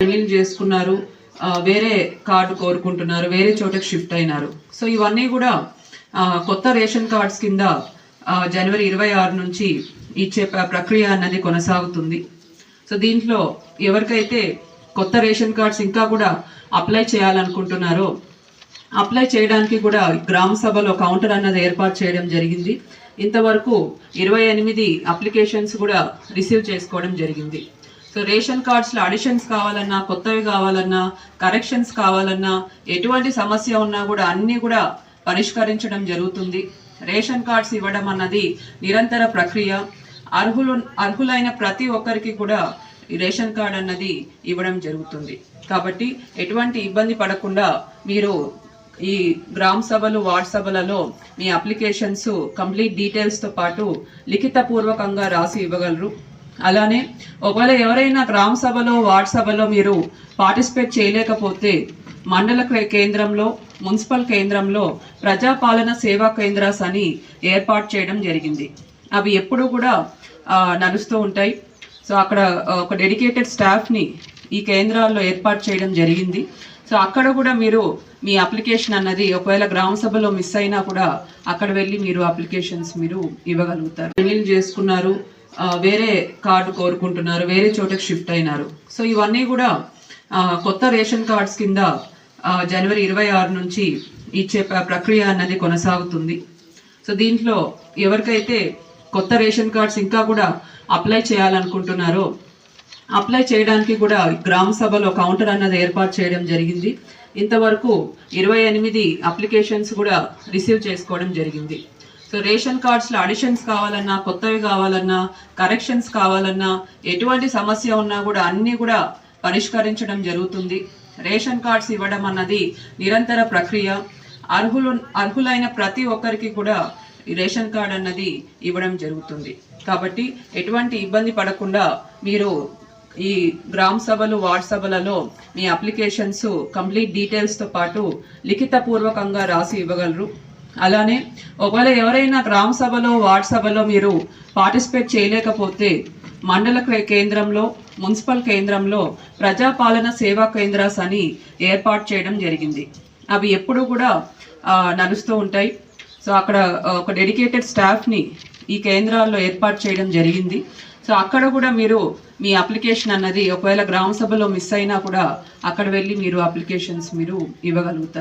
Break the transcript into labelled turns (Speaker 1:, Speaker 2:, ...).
Speaker 1: పెళ్ళిళ్ళు చేసుకున్నారు. వేరే కార్డు కోరుకుంటున్నారు. వేరే చోటకి షిఫ్ట్ అయినారు. సో ఇవన్నీ కూడా కొత్త రేషన్ కార్డ్స్ కింద జనవరి ఇరవై ఆరు నుంచి ఇచ్చే ప్ర- ప్రక్రియ అన్నది కొనసాగుతుంది. సో దీంట్లో ఎవరికైతే కొత్త రేషన్ కార్డ్స్ ఇంకా కూడా అప్లై చేయాలనుకుంటున్నారో అప్లై చేయడానికి కూడా గ్రామ సభలో కౌంటర్ అన్నది ఏర్పాటు చేయడం జరిగింది. ఇంతవరకు ఇరవై ఎనిమిది అప్లికేషన్స్ కూడా రిసీవ్ చేసుకోవడం జరిగింది. సో రేషన్ కార్డ్స్లో అడిషన్స్ కావాలన్నా కొత్తవి కావాలన్నా కరెక్షన్స్ కావాలన్నా ఎటువంటి సమస్య ఉన్నా కూడా అన్నీ కూడా పరిష్కరించడం జరుగుతుంది. రేషన్ కార్డ్స్ ఇవ్వడం అన్నది నిరంతర ప్రక్రియ. అర్హులు అర్హులైన ప్రతి ఒక్కరికి కూడా రేషన్ కార్డ్ అన్నది ఇవ్వడం జరుగుతుంది. కాబట్టి ఎటువంటి ఇబ్బంది పడకుండా మీరు ఈ గ్రామ సభలు వార్డ్ సభలలో మీ అప్లికేషన్స్ కంప్లీట్ డీటెయిల్స్తో పాటు లిఖితపూర్వకంగా రాసి ఇవ్వగలరు. అలానే ఒకవేళ ఎవరైనా గ్రామ సభలో వార్డ్ సభలో మీరు పార్టిసిపేట్ చేయలేకపోతే మండల కేంద్రంలో మున్సిపల్ కేంద్రంలో ప్రజాపాలన సేవా కేంద్రాస్ అని ఏర్పాటు చేయడం జరిగింది. అవి ఎప్పుడు కూడా నడుస్తూ ఉంటాయి. సో అక్కడ ఒక డెడికేటెడ్ స్టాఫ్ని ఈ కేంద్రాల్లో ఏర్పాటు చేయడం జరిగింది. సో అక్కడ కూడా మీరు మీ అప్లికేషన్ అన్నది ఒకవేళ గ్రామ సభలో మిస్ అయినా కూడా అక్కడ వెళ్ళి మీరు అప్లికేషన్స్ మీరు ఇవ్వగలుగుతారు. పెళ్ళిళ్ళు చేసుకున్నారు. వేరే కార్డు కోరుకుంటున్నారు వేరే చోటకి షిఫ్ట్ అయినారు. సో ఇవన్నీ కూడా కొత్త రేషన్ కార్డ్స్ కింద జనవరి ఇరవై ఆరు నుంచి ఇచ్చే ప్రక్రియ అన్నది కొనసాగుతుంది. సో దీంట్లో ఎవరికైతే కొత్త రేషన్ కార్డ్స్ ఇంకా కూడా అప్లై చేయాలనుకుంటున్నారో అప్లై చేయడానికి కూడా గ్రామ సభలో కౌంటర్ అన్నది ఏర్పాటు చేయడం జరిగింది. ఇంతవరకు ఇరవై ఎనిమిది అప్లికేషన్స్ కూడా రిసీవ్ చేసుకోవడం జరిగింది. సో రేషన్ కార్డ్స్లో అడిషన్స్ కావాలన్నా కొత్తవి కావాలన్నా కరెక్షన్స్ కావాలన్నా ఎటువంటి సమస్య ఉన్నా కూడా అన్నీ కూడా పరిష్కరించడం జరుగుతుంది. రేషన్ కార్డ్స్ ఇవ్వడం అన్నది నిరంతర ప్రక్రియ. అర్హులు అర్హులైన ప్రతి ఒక్కరికి కూడా రేషన్ కార్డ్ అన్నది ఇవ్వడం జరుగుతుంది. కాబట్టి ఎటువంటి ఇబ్బంది పడకుండా మీరు ఈ గ్రామ సభలు వార్డ్ సభలలో మీ అప్లికేషన్స్ కంప్లీట్ డీటెయిల్స్తో పాటు లిఖితపూర్వకంగా రాసి ఇవ్వగలరు. అలానే ఒకవేళ ఎవరైనా గ్రామ సభలో వార్డ్ సభలో మీరు పార్టిసిపేట్ చేయలేకపోతే మండల కేంద్రంలో మున్సిపల్ కేంద్రంలో ప్రజాపాలన సేవా కేంద్రాస్ అని ఏర్పాటు చేయడం జరిగింది. అవి ఎప్పుడూ కూడా నడుస్తూ ఉంటాయి. సో అక్కడ ఒక డెడికేటెడ్ స్టాఫ్ని ఈ కేంద్రాల్లో ఏర్పాటు చేయడం జరిగింది. సో అక్కడ కూడా మీరు మీ అప్లికేషన్ అన్నది ఒకవేళ గ్రామ సభలో మిస్ అయినా కూడా అక్కడ వెళ్ళి మీరు అప్లికేషన్స్ మీరు ఇవ్వగలుగుతారు.